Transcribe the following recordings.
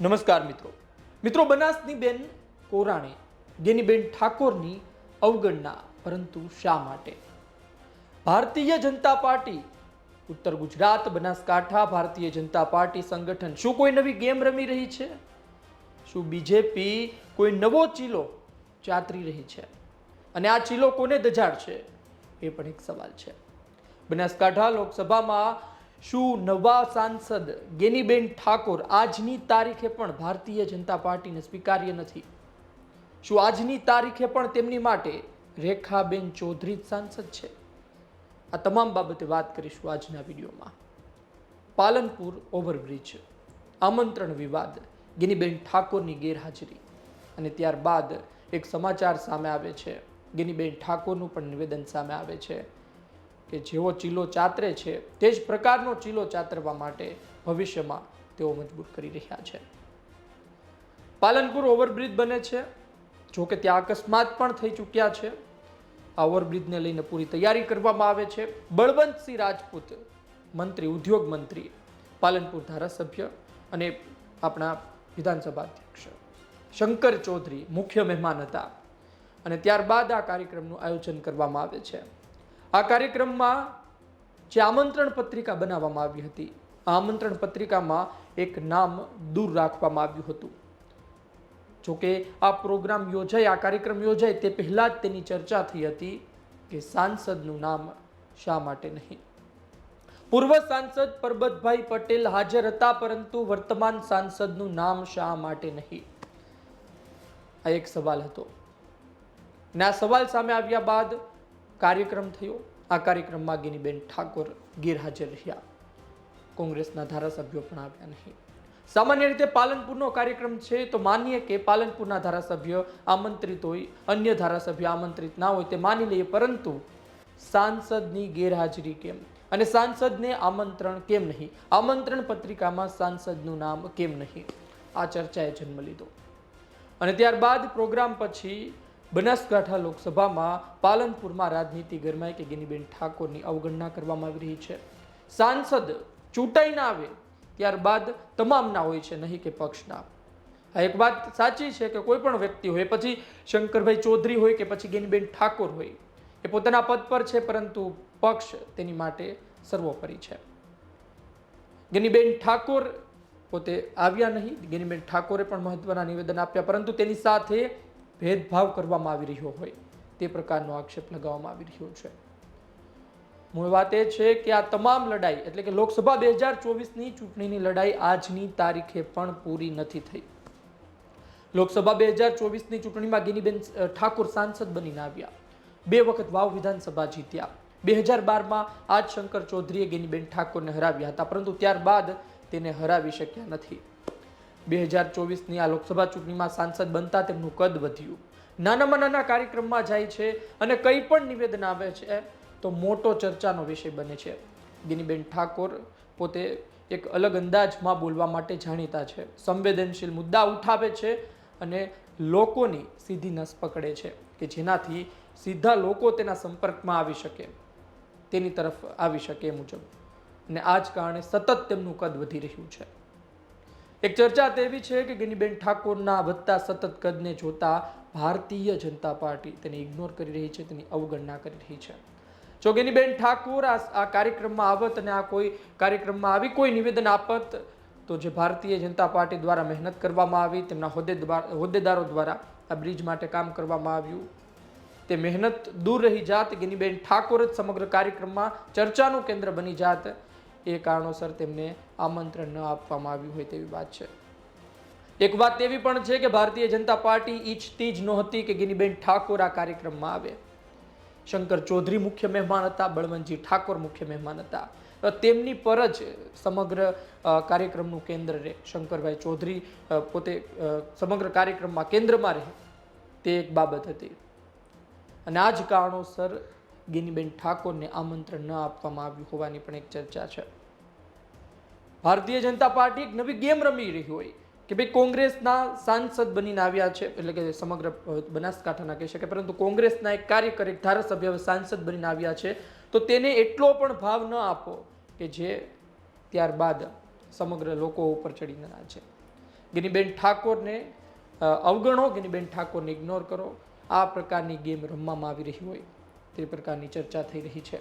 નમસ્કાર મિત્રો. મિત્રો બનાસની બેન કોરાણે ગેનીબેન ઠાકોરની અવગણના પરંતુ શા માટે? ભારતીય જનતા પાર્ટી, ઉત્તર ગુજરાત, બનાસકાંઠા, ભારતીય જનતા પાર્ટી સંગઠન, શું કોઈ નવી ગેમ રમી રહી છે? શું બીજેપી કોઈ નવો ચીલો ચાતરી રહી છે? અને આ ચીલો કોને દજાડ છે? એ પણ એક સવાલ છે. બનાસકાંઠા લોકસભામાં શું નવા સાંસદ ગેનીબેન ઠાકોર આજની તારીખે પણ ભારતીય જનતા પાર્ટીને સ્વીકાર્ય નથી? શું આજની તારીખે પણ તેમની માટે રેખાબેન ચૌધરી સાંસદ છે? આ તમામ બાબતે વાત કરીશું આજના વિડીયોમાં. પાલનપુર ઓવરબ્રિજ. આમંત્રણ વિવાદ. ગિનીબેન ઠાકોરની ગેરહાજરી. અને ત્યારબાદ એક સમાચાર સામે આવે છે. ગિનીબેન ઠાકોરનું પણ નિવેદન સામે આવે છે. કે જેવો ચીલો ચાતરે છે, તે જ પ્રકારનો ચીલો ચાતરવા માટે ભવિષ્યમાં તેઓ મજબૂર કરી રહ્યા છે. પાલનપુર ઓવરબ્રિજ બને છે. જો કે ત્યાં અકસ્માત પણ થઈ ચૂક્યા છે. આ ઓવરબ્રિજને લઈને પૂરી તૈયારી કરવામાં આવે છે. બળવંતસિંહ રાજપૂત, મંત્રી, ઉદ્યોગ મંત્રી, પાલનપુર ધારાસભ્ય અને આપણા વિધાનસભા અધ્યક્ષ શંકર ચૌધરી મુખ્ય મહેમાન હતા. અને ત્યારબાદ આ કાર્યક્રમનું આયોજન કરવામાં આવે છે. આ કાર્યક્રમમાં જે આમંત્રણ પત્રિકા બનાવવામાં આવી હતી, આ આમંત્રણ પત્રિકામાં એક નામ દૂર રાખવામાં આવ્યું હતું. જોકે આ પ્રોગ્રામ યોજાય, આ કાર્યક્રમ યોજાય, તે પહેલાં જ તેની ચર્ચા થઈ હતી કે સાંસદનું નામ શા માટે નહીં. પૂર્વ સાંસદ પરબતભાઈ પટેલ હાજર હતા, પરંતુ વર્તમાન સાંસદનું નામ શા માટે નહીં? આ એક સવાલ હતો. ને આ સવાલ સામે આવ્યા બાદ કાર્યક્રમ થયો. આ કાર્યક્રમમાં ગિનીબેન ઠાકોર ગેરહાજર રહ્યા. કોંગ્રેસના ધારાસભ્યો પણ આવ્યા નહીં. સામાન્ય રીતે પાલનપુરનો કાર્યક્રમ છે તો માનીએ કે પાલનપુરના ધારાસભ્ય આમંત્રિત હોય, અન્ય ધારાસભ્ય આમંત્રિત ના હોય તે માની લઈએ, પરંતુ સાંસદની ગેરહાજરી કેમ? અને સાંસદને આમંત્રણ કેમ નહીં? આમંત્રણ પત્રિકામાં સાંસદનું નામ કેમ નહીં? આ ચર્ચાએ જન્મ લીધો. અને ત્યારબાદ પ્રોગ્રામ પછી બનાસકાંઠા લોકસભામાં પાલનપુરમાં રાજનીતિ ગરમાય કે ગિનીબેન ઠાકોરની અવગણના કરવામાં આવી રહી છે. સાંસદ ચૂંટાઈ ના આવે ત્યારબાદ તમામના હોય છે, નહીં કે પક્ષના. આ એક વાત સાચી છે કે કોઈ પણ વ્યક્તિ હોય, પછી શંકરભાઈ ચૌધરી હોય કે પછી ગિનીબેન ઠાકોર હોય, એ પોતાના પદ પર છે, પરંતુ પક્ષ તેની માટે સર્વોપરી છે. ગિનીબેન ઠાકોર પોતે આવ્યા નહીં, ગિનીબેન ઠાકોરે પણ મહત્વના નિવેદન આપ્યા, પરંતુ તેની સાથે ભેદભાવ કરવામાં આવી રહ્યો હોય, તે પ્રકારનો આક્ષેપ લગાવવામાં આવી રહ્યો છે. મૂળ વાત એ છે કે આ તમામ લડાઈ, એટલે કે લોકસભા બે હજાર ચોવીસની ચૂંટણીની લડાઈ આજની તારીખે પણ પૂરી નથી થઈ. લોકસભા બે હજાર ચોવીસની ચૂંટણીમાં ગિનીબેન ઠાકોર સાંસદ બનીને આવ્યા. બે વખત વાવ વિધાનસભા જીત્યા. બે હજાર બારમાં આજ શંકર ચૌધરીએ ગિનીબેન ઠાકોરને હરાવ્યા હતા, પરંતુ ત્યારબાદ તેને હરાવી શક્યા નથી. બે હજાર ચોવીસની આ લોકસભા ચૂંટણીમાં સાંસદ બનતા તેમનું કદ વધ્યું. નાનામાં નાના કાર્યક્રમમાં જાય છે અને કંઈ પણ નિવેદન આવે છે તો મોટો ચર્ચાનો વિષય બને છે. ગિનીબેન ઠાકોર પોતે એક અલગ અંદાજમાં બોલવા માટે જાણીતા છે. સંવેદનશીલ મુદ્દા ઉઠાવે છે અને લોકોની સીધી નસ પકડે છે કે જેનાથી સીધા લોકો તેના સંપર્કમાં આવી શકે, તેની તરફ આવી શકે મુજબ. અને આ જ કારણે સતત તેમનું કદ વધી રહ્યું છે. એક ચર્ચા તેવી છે કે ગિનીબેન ઠાકોરના વધતા સતત કદને જોતા ભારતીય જનતા પાર્ટી તેને ઇગ્નોર કરી રહી છે, તેની અવગણના કરી રહી છે. જો ગિનીબેન ઠાકોર આ કાર્યક્રમમાં આવત અને આ કોઈ કાર્યક્રમમાં આવી કોઈ નિવેદન આપત, તો જે ભારતીય જનતા પાર્ટી દ્વારા મહેનત કરવામાં આવી, તેમના હોદ્દેદારો દ્વારા આ બ્રિજ માટે કામ કરવામાં આવ્યું. તે મહેનત દૂર રહી જાત, ગિનીબેન ઠાકોર જ સમગ્ર કાર્યક્રમમાં ચર્ચાનું કેન્દ્ર બની જાત. એ કારણોસર તેમને આમંત્રણ ન આપવામાં આવ્યું હોય તેવી વાત છે. એક વાત એવી પણ છે કે ભારતીય જનતા પાર્ટી ઈચ્છતી જ નહોતી કે ગિનીબેન ઠાકોર આ કાર્યક્રમમાં આવે. શંકર ચૌધરી મુખ્ય મહેમાન હતા, બળવંતજી ઠાકોર મુખ્ય મહેમાન હતા. તેમની પર જ સમગ્ર કાર્યક્રમનું કેન્દ્ર રહે. શંકરભાઈ ચૌધરી પોતે સમગ્ર કાર્યક્રમમાં કેન્દ્રમાં રહે. તે એક બાબત હતી. અને આ જ કારણોસર ગિનીબેન ઠાકોરને આમંત્રણ ન આપવામાં આવ્યું હોવાની પણ એક ચર્ચા છે. ભારતીય જનતા પાર્ટી એક નવી ગેમ રમી રહી હોય કે ભાઈ કોંગ્રેસના સાંસદ બનીને આવ્યા છે, એટલે કે સમગ્ર બનાસકાંઠાના કહી શકે પરંતુ કોંગ્રેસના એક કાર્યકર, એક ધારાસભ્ય સાંસદ બનીને આવ્યા છે. તો તેને એટલો પણ ભાવ ન આપો કે જે ત્યારબાદ સમગ્ર લોકો ઉપર ચડીને નાચે ગિનીબેન ઠાકોરને અવગણો, ગિનીબેન ઠાકોરને ઇગ્નોર કરો. આ પ્રકારની ગેમ રમવામાં આવી રહી હોય. તે પ્રકારની ચર્ચા થઈ રહી છે.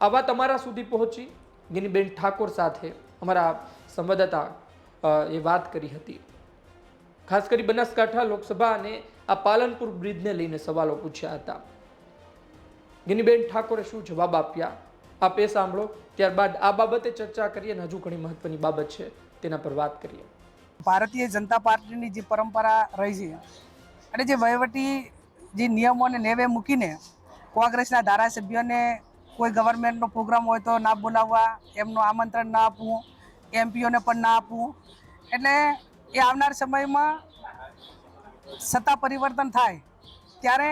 આવા તમારા સુધી પહોંચી. ગિનીબેન ઠાકોર સાથે અમારા સંવાદદાતા એ વાત કરી હતી. ખાસ કરી બનાસકાંઠા લોકસભા અને આ પાલનપુર બ્રિજને લઈને સવાલો પૂછ્યા હતા. ગિનીબેન ઠાકોરે શું જવાબ આપ્યા? આપ એ સાંભળો. ત્યારબાદ આ બાબતે ચર્ચા કરીએ અને હજુ ઘણી મહત્વની બાબત છે, તેના પર વાત કરીએ. ભારતીય જનતા પાર્ટીની જે પરંપરા રહી છે, અને જે વહીવટી જે નિયમો અને નેવે મૂકીને કોંગ્રેસના ધારાસભ્યોને કોઈ ગવર્મેન્ટનો પ્રોગ્રામ હોય તો ના બોલાવવા, એમનું આમંત્રણ ના આપવું, એમપીઓને પણ ના આપવું. એટલે એ આવનાર સમયમાં સત્તા પરિવર્તન થાય, ત્યારે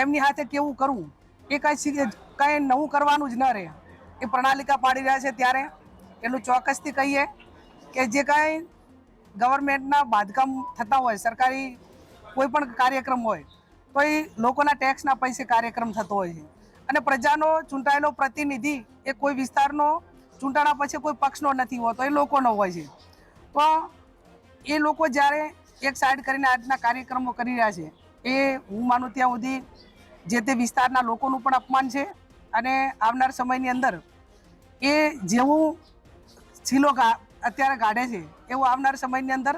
એમની હાથે કેવું કરવું? એ કાંઈ કાંઈ નવું કરવાનું જ ન રહે. એ પ્રણાલિકા પાડી રહ્યા છે ત્યારે એટલું ચોક્કસથી કહીએ કે જે કાંઈ ગવર્મેન્ટના બાંધકામ થતા હોય, સરકારી કોઈ પણ કાર્યક્રમ હોય તો એ લોકોના ટેક્સના પૈસે કાર્યક્રમ થતો હોય છે. અને પ્રજાનો ચૂંટાયેલો પ્રતિનિધિ એ કોઈ વિસ્તારનો ચૂંટાણા પછી કોઈ પક્ષનો નથી હોતો, એ લોકોનો હોય છે. તો એ લોકો જ્યારે એક સાઈડ કરીને આજના કાર્યક્રમો કરી રહ્યા છે, એ હું માનું ત્યાં સુધી જે તે વિસ્તારના લોકોનું પણ અપમાન છે અને આવનાર સમયની અંદર એ જેવું છીલો અત્યારે કાઢે છે, એવું આવનાર સમયની અંદર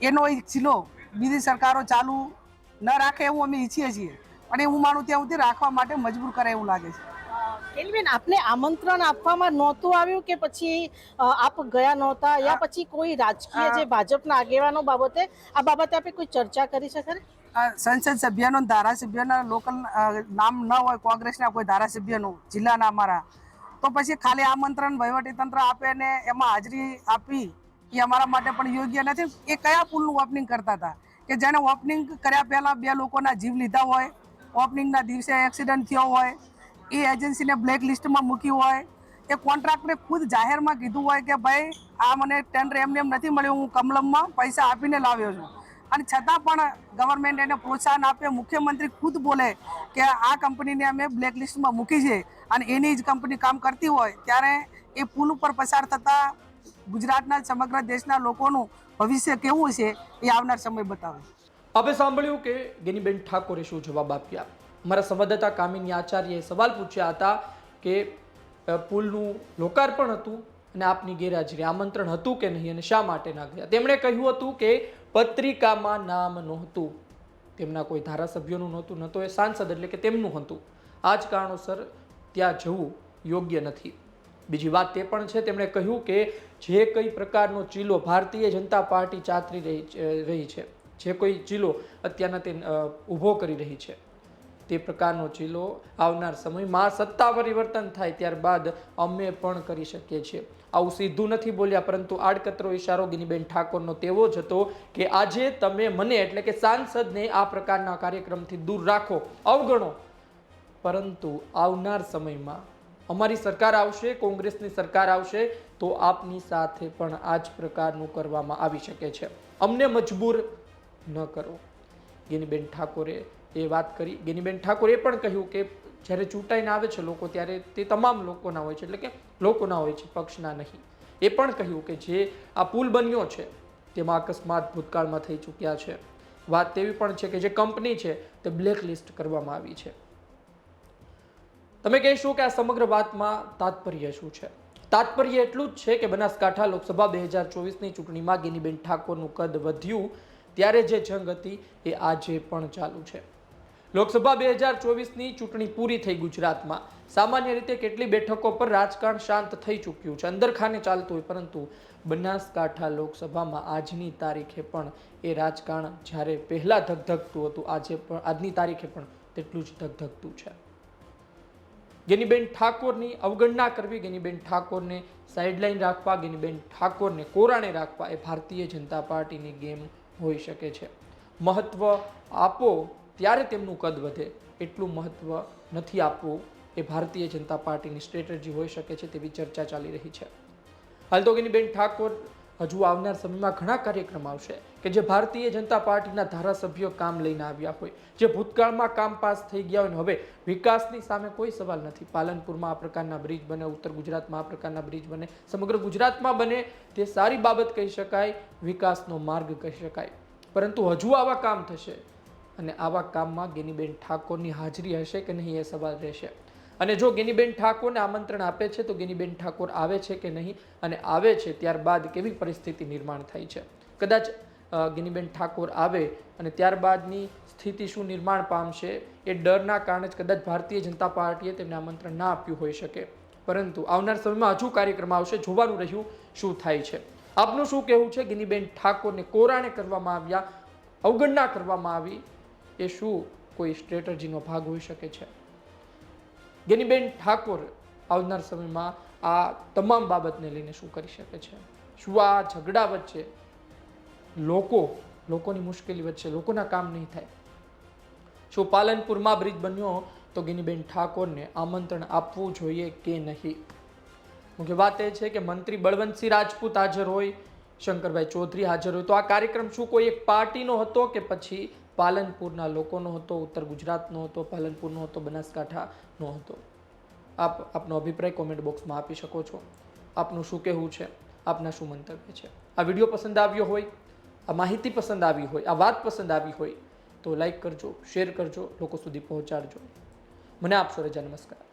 એનો એક છીલો બીજી સરકારો ચાલુ ન રાખે એવું અમે ઈચ્છીએ છીએ. અને હું માનું ત્યાં સુધી રાખવા માટે મજબૂર કરે એવું લાગે છે. કેલબેન આપને આમંત્રણ આપવામાં નહોતું આવ્યું કે પછી આપ ગયા નહોતા? યા પછી કોઈ રાજકીય જે ભાજપના આગેવાનો બાબતે આ બાબતે આપણે કોઈ ચર્ચા કરી શકે સંસદ સભ્યનો ધારાસભ્યના લોકલ નામ ન હોય કોંગ્રેસના કોઈ ધારાસભ્યનું જિલ્લાના અમારા તો પછી ખાલી આમંત્રણ વહીવટીતંત્ર આપે ને એમાં હાજરી આપી એ અમારા માટે પણ યોગ્ય નથી. એ કયા પુલનું ઓપનિંગ કરતા હતા? કે જેને ઓપનિંગ કર્યા પહેલાં બે લોકોના જીવ લીધા હોય ઓપનિંગના દિવસે એક્સિડન્ટ થયો હોય, એ એજન્સીને બ્લેક લિસ્ટમાં મૂકી હોય, એ કોન્ટ્રાક્ટરે ખુદ જાહેરમાં કીધું હોય કે ભાઈ, આ મને ટેન્ડર એમને એમ નથી મળ્યું, હું કમલમમાં પૈસા આપીને લાવ્યો છું. અને છતાં પણ ગવર્મેન્ટ એને પ્રોત્સાહન આપે, મુખ્યમંત્રી ખુદ બોલે કે આ કંપનીને અમે બ્લેક લિસ્ટમાં મૂકી છે. અને એની જ કંપની કામ કરતી હોય, ત્યારે એ પુલ ઉપર પસાર થતા ગુજરાતના સમગ્ર દેશના લોકોનું ભવિષ્ય કેવું છે એ આવનાર સમય બતાવે. હવે સાંભળ્યું કે ગેનીબેન ઠાકોરે શું જવાબ આપ્યા? મારા સંવાદદાતા કામિની આચાર્યએ સવાલ પૂછ્યા હતા કે પુલનું લોકાર્પણ હતું અને આપની ગેરહાજરી આમંત્રણ હતું કે નહીં અને શા માટે ના ગયા? તેમણે કહ્યું હતું કે, પત્રિકામાં નામ નહોતું. તેમના કોઈ ધારાસભ્યોનું નહોતું ન તો એ સાંસદ એટલે કે તેમનું હતું. આ જ કારણોસર ત્યાં જવું યોગ્ય નથી. બીજી વાત તે પણ છે, તેમણે કહ્યું કે જે કઈ પ્રકારનો ચીલો ભારતીય જનતા પાર્ટી ચાતરી રહી રહી છે, જે કોઈ ચીલો અત્યારના તે ઊભો કરી રહી છે, તે પ્રકારનો ચીલો આવનાર સમયમાં સત્તા પરિવર્તન થાય ત્યારબાદ અમે પણ કરી શકીએ છીએ. આવું સીધું નથી બોલ્યા, પરંતુ આડકતરો ઈશારો ગિનીબેન ઠાકોરનો તેવો જ હતો કે આજે તમે મને, એટલે કે સાંસદને આ પ્રકારના કાર્યક્રમથી દૂર રાખો, અવગણો. પરંતુ આવનાર સમયમાં અમારી સરકાર આવશે, કોંગ્રેસની સરકાર આવશે, તો આપની સાથે પણ આ જ પ્રકારનું કરવામાં આવી શકે છે. અમને મજબૂર ન કરો. ગેનીબેન ઠાકોરે એ વાત કરી. ગેનીબેન ઠાકોરે પણ કહ્યું કે જ્યારે ચૂંટાઈને આવે છે લોકો, ત્યારે તે તમામ લોકોના હોય છે, એટલે કે લોકોના હોય છે, પક્ષના નહીં. એ પણ કહ્યું કે જે આ પુલ બન્યો છે, તેમાં અકસ્માત ભૂતકાળમાં થઈ ચૂક્યા છે. વાત તેવી પણ છે કે જે કંપની છે, તે બ્લેક લિસ્ટ કરવામાં આવી છે. તમે કહેશો કે આ સમગ્ર વાતમાં તાત્પર્ય શું છે? તાત્પર્ય એટલું જ છે કે બનાસકાંઠા લોકસભા બે હજાર ચોવીસની ચૂંટણીમાં ગિનીબેન ઠાકોરનું કદ વધ્યું ત્યારે જે જંગ હતી એ આજે પણ ચાલુ છે. લોકસભા બે હજાર ચોવીસની ચૂંટણી પૂરી થઈ ગુજરાતમાં. સામાન્ય રીતે કેટલી બેઠકો પર રાજકારણ શાંત થઈ ચૂક્યું છે. અંદરખાને ચાલતું હોય, પરંતુ બનાસકાંઠા લોકસભામાં આજની તારીખે પણ એ રાજકારણ જ્યારે પહેલાં ધગધગતું હતું, આજે પણ આજની તારીખે પણ તેટલું જ ધગધગતું છે. ગેનીબેન ઠાકોરની અવગણના કરવી, ગેનીબેન ઠાકોરને સાઇડલાઇન રાખવા, ગેનીબેન ઠાકોરને કોરાણે રાખવા એ ભારતીય જનતા પાર્ટીની ગેમ હોઈ શકે છે. મહત્ત્વ આપો ત્યારે તેમનું કદ વધે. એટલું મહત્ત્વ નથી આપવું એ ભારતીય જનતા પાર્ટીની સ્ટ્રેટેજી હોઈ શકે છે તેવી ચર્ચા ચાલી રહી છે. હાલ તો ગેનીબેન ઠાકોર હજુ આવનાર સમયમાં ઘણા કાર્યક્રમ આવશે કે જે ભારતીય જનતા પાર્ટીના ધારાસભ્યો કામ લઈને આવ્યા હોય, જે ભૂતકાળમાં કામ પાસ થઈ ગયા હોય હવે વિકાસની સામે કોઈ સવાલ નથી. પાલનપુરમાં આ પ્રકારના બ્રિજ બને, ઉત્તર ગુજરાતમાં આ પ્રકારના બ્રિજ બને, સમગ્ર ગુજરાતમાં બને તે સારી બાબત કહી શકાય, વિકાસનો માર્ગ કહી શકાય. પરંતુ હજુ આવા કામ થશે અને આવા કામમાં ગેનીબેન ઠાકોરની હાજરી હશે કે નહીં એ સવાલ રહેશે. અને જો ગિનીબેન ઠાકોરને આમંત્રણ આપે છે, તો ગિનીબેન ઠાકોર આવે છે કે નહીં અને આવે છે ત્યારબાદ કેવી પરિસ્થિતિ નિર્માણ થાય છે? કદાચ ગિનીબેન ઠાકોર આવે અને ત્યારબાદની સ્થિતિ શું નિર્માણ પામશે એ ડરના કારણે જ કદાચ ભારતીય જનતા પાર્ટીએ તેમને આમંત્રણ ના આપ્યું હોઈ શકે. પરંતુ આવનાર સમયમાં હજુ કાર્યક્રમ આવશે, જોવાનું રહ્યું શું થાય છે. આપનું શું કહેવું છે? ગિનીબેન ઠાકોરને કોરાણે કરવામાં આવ્યા, અવગણના કરવામાં આવી, એ શું કોઈ સ્ટ્રેટર્જીનો ભાગ હોઈ શકે છે? ગેનીબેન ઠાકોર આવનાર સમયમાં આ તમામ બાબતને લઈને શું કરી શકે છે? શું આ ઝઘડા વચ્ચે લોકો, લોકોની મુશ્કેલી વચ્ચે લોકોના કામ નહીં થાય? શું પાલનપુરમાં બ્રિજ બન્યો તો ગિનીબેન ઠાકોરને આમંત્રણ આપવું જોઈએ કે નહીં? મુખ્ય વાત એ છે કે મંત્રી બળવંતસિંહ રાજપૂત હાજર હોય, શંકરભાઈ ચૌધરી હાજર હોય, તો આ કાર્યક્રમ શું કોઈ એક પાર્ટીનો હતો કે પછી પાલનપુરના લોકોનો હતો, ઉત્તર ગુજરાતનો હતો, પાલનપુરનો હતો, બનાસકાંઠાનો હતો. આપ આપનો અભિપ્રાય કોમેન્ટ બોક્સમાં આપી શકો છો. આપનું શું કહેવું છે? આપના શું મંતવ્ય છે? આ વીડિયો પસંદ આવ્યો હોય, આ માહિતી પસંદ આવી હોય, આ વાત પસંદ આવી હોય, તો લાઈક કરજો શેર કરજો, લોકો સુધી પહોંચાડજો. મને આપશો રજા, નમસ્કાર.